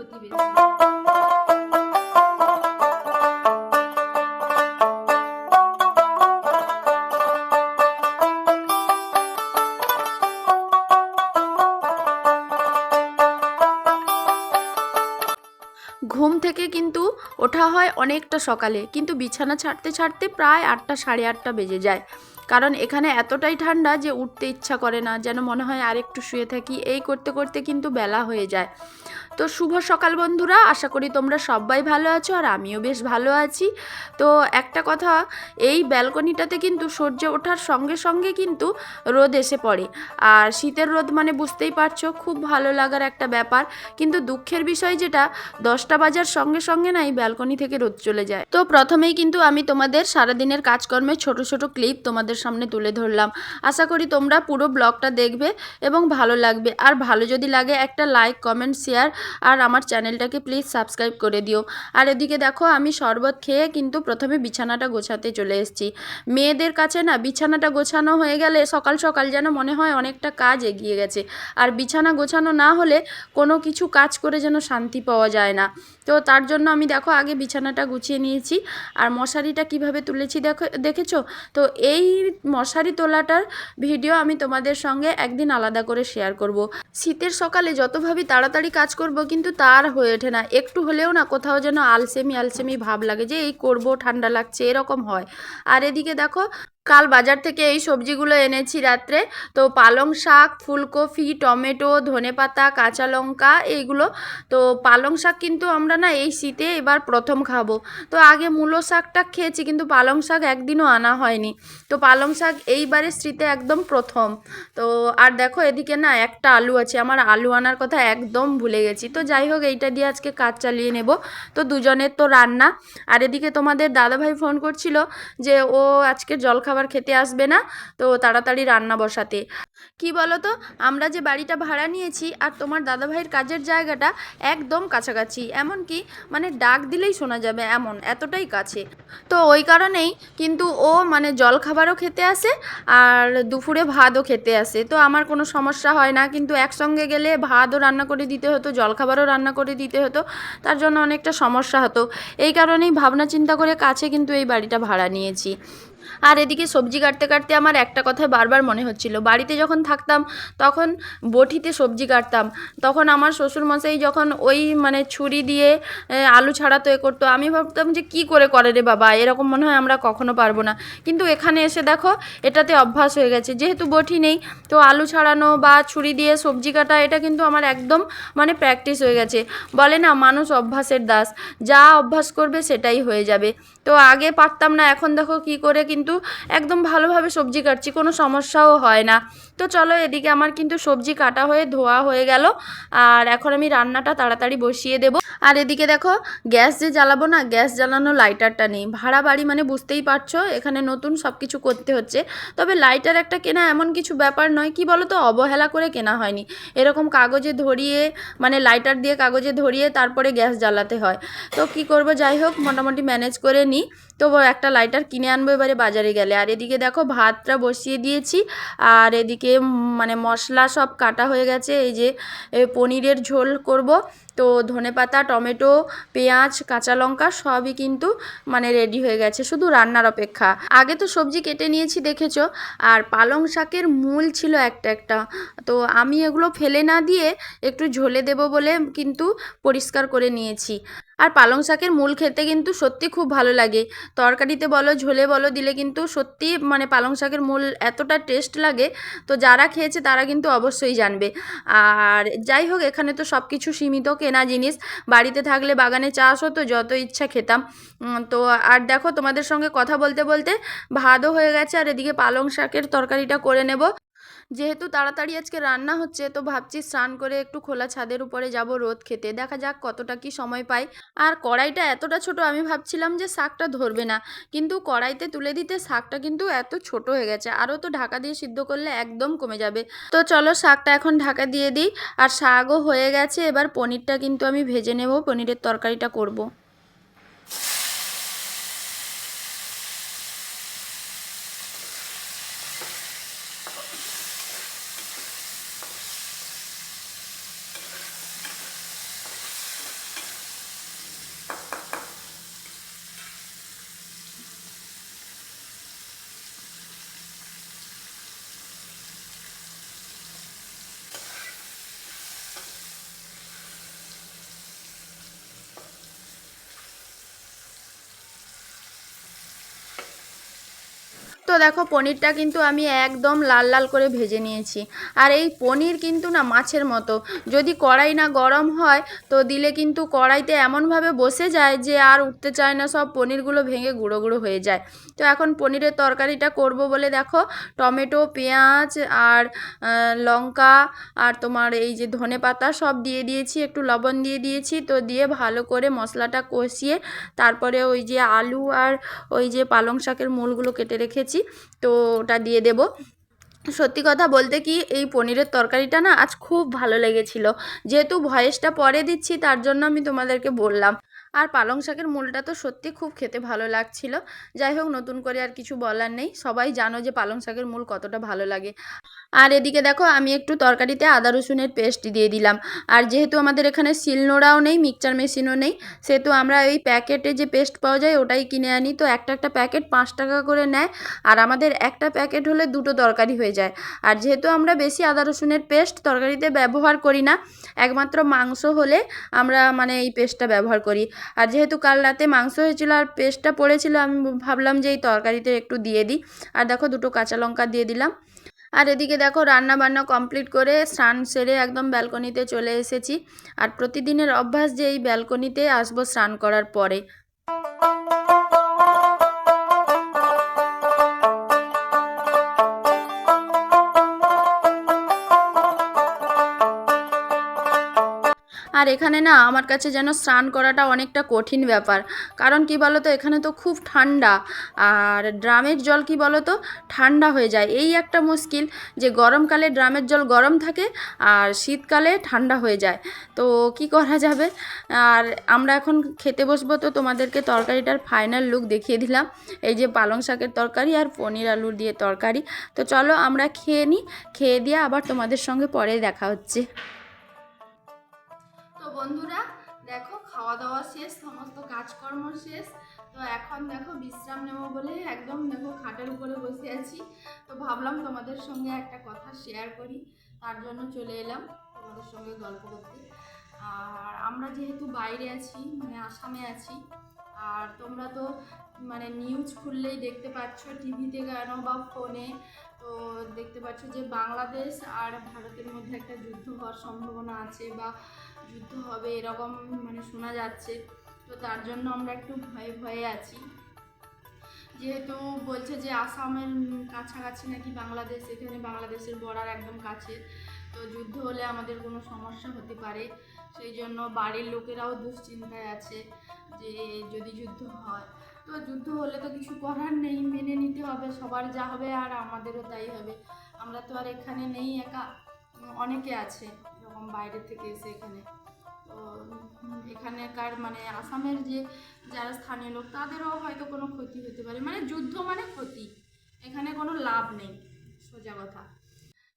ঘুম থেকে কিন্তু ওঠা হয় অনেকটা সকালে, কিন্তু বিছানা ছাড়তে ছাড়তে প্রায় আটটা, সাড়ে আটটা বেজে যায়। কারণ এখানে এতটাই ঠান্ডা যে উঠতে ইচ্ছা করে না, যেন মনে হয় আর একটু শুয়ে থাকি। এই করতে করতে কিন্তু বেলা হয়ে যায়। তো শুভ সকাল বন্ধুরা, আশা করি তোমরা সবাই ভালো আছো আর আমিও বেশ ভালো আছি। তো একটা কথা, এই ব্যালকনিটাতে কিন্তু সূর্য ওঠার সঙ্গে সঙ্গে কিন্তু রোদ এসে পড়ে। আর শীতের রোদ মানে বুঝতেই পারছ, খুব ভালো লাগার একটা ব্যাপার। কিন্তু দুঃখের বিষয় যেটা, দশটা বাজার সঙ্গে সঙ্গে না এই ব্যালকনি থেকে রোদ চলে যায়। তো প্রথমেই কিন্তু আমি তোমাদের সারাদিনের কাজকর্মের ছোট ছোট ক্লিপ তোমাদের সামনে তুলে ধরলাম। আশা করি তোমরা পুরো ব্লগটা দেখবে এবং ভালো লাগবে। আর ভালো যদি লাগে একটা লাইক, কমেন্ট, শেয়ার আর আমার চ্যানেলটাকে প্লিজ সাবস্ক্রাইব করে দিও। আর এদিকে দেখো, আমি শরবত খেয়ে কিন্তু প্রথমে বিছানাটা গোছাতে চলে এসেছি। মেয়েদের কাছে না বিছানাটা গোছানো হয়ে গেলে সকাল সকাল যেন মনে হয় অনেকটা কাজ এগিয়ে গেছে। আর বিছানা গোছানো না হলে কোনো কিছু কাজ করে যেন শান্তি পাওয়া যায় না। তো তার জন্য আমি দেখো আগে বিছানাটা গুছিয়ে নিয়েছি। আর মশারিটা কীভাবে তুলেছি দেখো, দেখেছ? তো এই মশারি তোলাটার ভিডিও আমি তোমাদের সঙ্গে একদিন আলাদা করে শেয়ার করব। শীতের সকালে যত ভাবি তাড়াতাড়ি কাজ করব কিন্তু তার হয়ে ওঠে না। একটু হলেও না কোথাও যেন আলসেমি আলসেমি ভাব লাগে যে এই করব, ঠান্ডা লাগছে, এরকম হয়। আর এদিকে দেখো কাল বাজার থেকে এই সবজিগুলো এনেছি রাত্রে। তো পালং শাক, ফুলকপি, টমেটো, ধনেপাতা, কাঁচা লঙ্কা এইগুলো। তো পালং শাক কিন্তু আমরা না এই শীতে এবার প্রথম খাব। তো আগে মূলো শাকটা খেয়েছি কিন্তু পালং শাক একদিনও আনা হয়নি। তো পালং শাক এইবারের শীতে একদম প্রথম। তো আর দেখো এদিকে না একটা আলু আছে, আমার আলু আনার কথা একদম ভুলে গেছি। তো যাই হোক এইটা দিয়ে আজকে কাজ চালিয়ে নেব। তো দুজনের তো রান্না। আর এদিকে তোমাদের দাদাভাই ফোন করছিল যে ও আজকে জলখাবার খেতে আসবে না? তো তাড়াতাড়ি রান্না বসাতে। কি বলো তো আমরা যে বাড়িটা ভাড়া নিয়েছি আর তোমার দাদাভাইয়ের কাজের জায়গাটা একদম কাছাকাছি। এমন কি মানে ডাক দিলেই শোনা যাবে এমন, এতটাই কাছে। তো ওই কারণেই কিন্তু ও মানে জল খাবারও খেতে আসে আর দুপুরে ভাতও খেতে আসে। তো আমার কোনো সমস্যা হয় না, কিন্তু একসঙ্গে গেলে ভাতও রান্না করে দিতে হতো জলখাবারও রান্না করে দিতে হতো, তার জন্য অনেকটা সমস্যা হতো। এই কারণেই ভাবনা চিন্তা করে কাছে কিন্তু এই বাড়িটা ভাড়া নিয়েছি। আর এদিকে সবজি কাটতে কাটতে আমার একটা কথা বারবার মনে হচ্ছিল। বাড়িতে যখন থাকতাম, তখন বটিতে সবজি কাটতাম। তখন আমার শ্বশুরমশাই যখন ওই মানে ছুরি দিয়ে আলু ছাড়াতো এ করতো, আমি ভাবতাম যে কি করে করে রে বাবা, এরকম মনে হয় আমরা কখনো পারব না। কিন্তু এখানে এসে দেখো, এটাতে অভ্যাস হয়ে গেছে। যেহেতু বটি নেই, তো আলু ছাড়ানো বা ছুরি দিয়ে সবজি কাটা, এটা কিন্তু আমার একদম মানে প্র্যাকটিস হয়ে গেছে। বলে না, মানুষ অভ্যাসের দাস। যা অভ্যাস করবে সেটাই হয়ে যাবে। তো আগে পারতাম না, এখন দেখো কি করে, কিন্তু একদম ভালোভাবে সবজি কাটছি, কোনো সমস্যাও হয় না। তো চলো এদিকে আমার কিন্তু সবজি কাটা হয়ে ধোয়া হয়ে গেল, আর এখন আমি রান্নাটা তাড়াতাড়ি বসিয়ে দেব। আর এদিকে দেখো, গ্যাস যে জ্বালাবো না, গ্যাস জ্বালানো লাইটারটা নেই। ভাড়া বাড়ি মানে বুঝতেই পারছ, এখানে নতুন সব কিছু করতে হচ্ছে। তবে লাইটার একটা কেনা এমন কিছু ব্যাপার নয়, কি বলো তো অবহেলা করে কেনা হয়নি। এরকম কাগজে ধরিয়ে মানে লাইটার দিয়ে কাগজে ধরিয়ে তারপরে গ্যাস জ্বালাতে হয়। তো কি করব, যাই হোক, মোটামুটি ম্যানেজ করে নিই। তো একটা লাইটার কিনে আনব এবারে বাজারে গেলে। আর এদিকে দেখো ভাতটা বসিয়ে দিয়েছি। আর এদিকে মানে মশলা সব কাটা হয়ে গেছে। এই যে পনিরের ঝোল করব। তো ধনেপাতা, টমেটো, পেঁয়াজ, কাঁচা লঙ্কা সবই কিন্তু মানে রেডি হয়ে গেছে শুধু রান্নার অপেক্ষা। আগে তো সবজি কেটে নিয়েছি দেখেছ, আর পালং শাকের মূল ছিল একটা একটা। তো আমি এগুলো ফেলে না দিয়ে একটু ঝোলে দেব বলে কিন্তু পরিষ্কার করে নিয়েছি। আর পালং শাকের মূল খেতে কিন্তু সত্যি খুব ভালো লাগে। তরকারিতে বলো, ঝোলে বলো, দিলে কিন্তু সত্যি মানে পালং শাকের মূল এতটা টেস্ট লাগে, তো যারা খেয়েছে তারা কিন্তু অবশ্যই জানবে। আর যাই হোক, এখানে তো সব কিছু সীমিত কেনা জিনিস। বাড়িতে থাকলে বাগানে চাষ হতো, যত ইচ্ছা খেতাম। তো আর দেখো তোমাদের সঙ্গে কথা বলতে বলতে ভাতও হয়ে গেছে, আর এদিকে পালং শাকের তরকারিটা করে নেব। যেহেতু তাড়াতাড়ি আজকে রান্না হচ্ছে, তো ভাবছি স্নান করে একটু খোলা ছাদের উপরে যাব রোদ খেতে। দেখা যাক কতটা কি সময় পাই। আর কড়াইটা এতটা ছোট, আমি ভাবছিলাম যে শাকটা ধরবে না। কিন্তু কড়াইতে তুলে দিতে শাকটা কিন্তু এত ছোট হয়ে গেছে, আরও তো ঢাকা দিয়ে সিদ্ধ করলে একদম কমে যাবে। তো চলো শাকটা এখন ঢাকা দিয়ে দিই। আর শাকও হয়ে গেছে, এবার পনিরটা কিন্তু আমি ভেজে নেব, পনিরের তরকারিটা করব। তো দেখো পনিরটা কিন্তু আমি একদম লাল লাল করে ভেজে নিয়েছি। আর এই পনির কিন্তু না মাছের মতো। যদি কড়াই না গরম হয়, তো দিলে কিন্তু কড়াইতে এমনভাবে বসে যায় যে আর উঠতে চায় না, সব পনিরগুলো ভেঙে গুঁড়ো গুঁড়ো হয়ে যায়। তো এখন পনিরের তরকারিটা করব বলে দেখো, টমেটো, পেঁয়াজ আর লঙ্কা আর তোমার এই যে ধনে পাতা সব দিয়ে দিয়েছি, একটু লবণ দিয়ে দিয়েছি। তো দিয়ে ভালো করে মশলাটা কষিয়ে তারপরে ওই যে আলু আর ওই যে পালং শাকের মূলগুলো কেটে রেখেছি। তো ওটা দিয়ে দেবো। সত্যি কথা বলতে কি এই পনিরের তরকারিটা না আজ খুব ভালো লেগেছিল। যেহেতু ভয়েসটা পরে দিচ্ছি তার জন্য আমি তোমাদেরকে বললাম। আর পালং শাকের মূলটা তো সত্যি খুব খেতে ভালো লাগছিল। যাই হোক, নতুন করে আর কিছু বলার নেই। সবাই জানো যে পালং শাকের মূল কতটা ভালো লাগে। আর এদিকে দেখো, আমি একটু তরকারিতে আদা রসুনের পেস্ট দিয়ে দিলাম। আর যেহেতু আমাদের এখানে শিলনোড়াও নেই, মিক্সচার মেশিনও নেই, সেহেতু আমরা ওই প্যাকেটে যে পেস্ট পাওয়া যায় ওটাই কিনে আনি। তো একটা একটা প্যাকেট পাঁচ টাকা করে নেয়, আর আমাদের একটা প্যাকেট হলে দুটো তরকারি হয়ে যায়। আর যেহেতু আমরা বেশি আদা রসুনের পেস্ট তরকারিতে ব্যবহার করি না, একমাত্র মাংস হলে আমরা মানে এই পেস্টটা ব্যবহার করি। আর যেহেতু কাল রাতে মাংস হয়েছিল আর পেস্টটা পড়েছিল, আমি ভাবলাম যে এই তরকারিতে একটু দিয়ে দিই। আর দেখো দুটো কাঁচা লঙ্কা দিয়ে দিলাম। আর এদিকে দেখো রান্না বান্না কমপ্লিট করে স্নান সেরে একদম ব্যালকনিতে চলে এসেছি। আর প্রতিদিনের অভ্যাস যে এই ব্যালকনিতে আসব স্নান করার পরে। আর এখানে না আমার কাছে যেন স্নান করাটা অনেকটা কঠিন ব্যাপার। কারণ কি বলো তো এখানে তো খুব ঠান্ডা। আর ড্রামের জল কি বলো তো ঠান্ডা হয়ে যায়। এই একটা মুশকিল যে গরমকালে ড্রামের জল গরম থাকে আর শীতকালে ঠান্ডা হয়ে যায়। তো কি করা যাবে? আর আমরা এখন খেতে বসবো তো তোমাদেরকে তরকারিটার ফাইনাল লুক দেখিয়ে দিলাম। এই যে পালং শাকের তরকারি আর পনির আলুর দিয়ে তরকারি। তো চলো আমরা খেয়ে নিই। খেয়ে দিয়ে আবার তোমাদের সঙ্গে পরে দেখা হচ্ছে। বন্ধুরা, দেখো খাওয়া দাওয়া শেষ, সমস্ত কাজকর্ম শেষ। তো এখন দেখো, বিশ্রাম নেব বলে একদম দেখো, খাটের উপরে বসে আছি। তো ভাবলাম তোমাদের সঙ্গে একটা কথা শেয়ার করি। তার জন্য চলে এলাম তোমাদের সঙ্গে গল্প করতে। আর আমরা যেহেতু বাইরে আছি মানে আসামে আছি, আর তোমরা তো মানে নিউজ খুললেই দেখতে পাচ্ছ টিভিতে কেন বা ফোনে তো দেখতে পাচ্ছ যে বাংলাদেশ আর ভারতের মধ্যে একটা যুদ্ধ হওয়ার সম্ভাবনা আছে বা যুদ্ধ হবে এরকম মানে শোনা যাচ্ছে। তো তার জন্য আমরা একটু ভয়ে ভয়ে আছি। যেহেতু বলছে যে আসামের কাছাকাছি নাকি বাংলাদেশ, এখানে বাংলাদেশের বর্ডার একদম কাছে। তো যুদ্ধ হলে আমাদের কোনো সমস্যা হতে পারে। সেই জন্য বাড়ির লোকেরাও দুশ্চিন্তায় আছে যে যদি যুদ্ধ হয়। তো যুদ্ধ হলে তো কিছু করার নেই, মেনে নিতে হবে, সবার যা হবে আর আমাদেরও তাই হবে। আমরা তো আর এখানে নেই একা, অনেকে আছে, এরকম বাইরে থেকে এসে এখানে। তো, এখানেকার মানে আসামের যে, যারা স্থানীয় লোক, তাদেরও হয়তো কোনো ক্ষতি হতে পারে। মানে যুদ্ধ মানে ক্ষতি, এখানে কোনো লাভ নেই, সোজা কথা।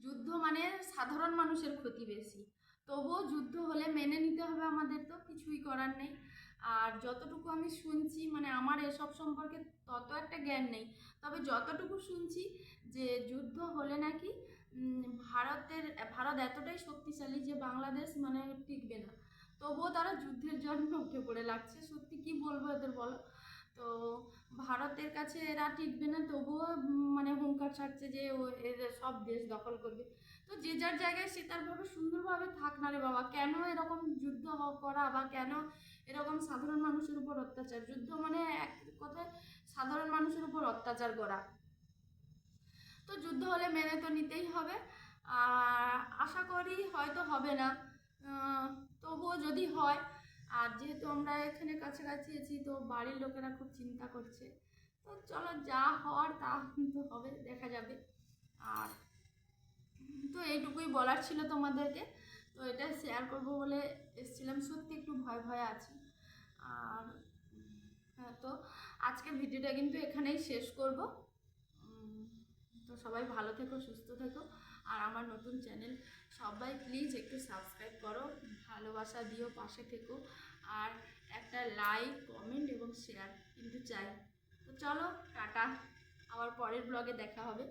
যুদ্ধ মানে সাধারণ মানুষের ক্ষতি বেশি। তবুও যুদ্ধ হলে মেনে নিতে হবে আমাদের তো, কিছুই করার নেই। আর যতটুকু আমি শুনছি মানে আমার এসব সম্পর্কে তত একটা জ্ঞান নেই। তবে যতটুকু শুনছি যে যুদ্ধ হলে নাকি ভারতের, ভারত এতটাই শক্তিশালী যে বাংলাদেশ মানে টিকবে না। তবুও তারা যুদ্ধের জন্য উঠে পড়ে লাগছে। সত্যি কি বলব এদের বলো? তো ভারতের কাছে এরা টিকবে না, তবুও মানে হুঙ্কার ছাড়ছে যে ও এদের সব দেশ দখল করবে। তো যে যার জায়গায় সে তারভাবে সুন্দরভাবে থাক না রে বাবা, কেন এরকম যুদ্ধ করা বা কেন এরকম সাধারণ মানুষের উপর অত্যাচার? যুদ্ধ মানে এক কথায় সাধারণ মানুষের উপর অত্যাচার করা। তো যুদ্ধ হলে মেনে তো নিতেই হবে। আর আশা করি হয়তো হবে না। তবুও যদি হয় আর যেহেতু আমরা এখানে কাছাকাছি আছি, তো বাড়ির লোকেরা খুব চিন্তা করছে। তো চলো যা হওয়ার তা কিন্তু হবে, দেখা যাবে। আর তো এইটুকুই বলার ছিল তোমাদেরকে। তো এটা শেয়ার করব বলে এসেছিলাম। সত্যি একটু ভয় ভয় আছি। আর হ্যাঁ তো আজকের ভিডিওটা কিন্তু এখানেই শেষ করব। তো সবাই ভালো থেকো, সুস্থ থেকো। আর আমার নতুন চ্যানেল সবাই প্লিজ একটু সাবস্ক্রাইব করো, ভালোবাসা দিও পাশে থেকো আর একটা লাইক কমেন্ট এবং শেয়ার কিন্তু চাই। তো চলো, টাটা। আবার পরের ব্লগে দেখা হবে।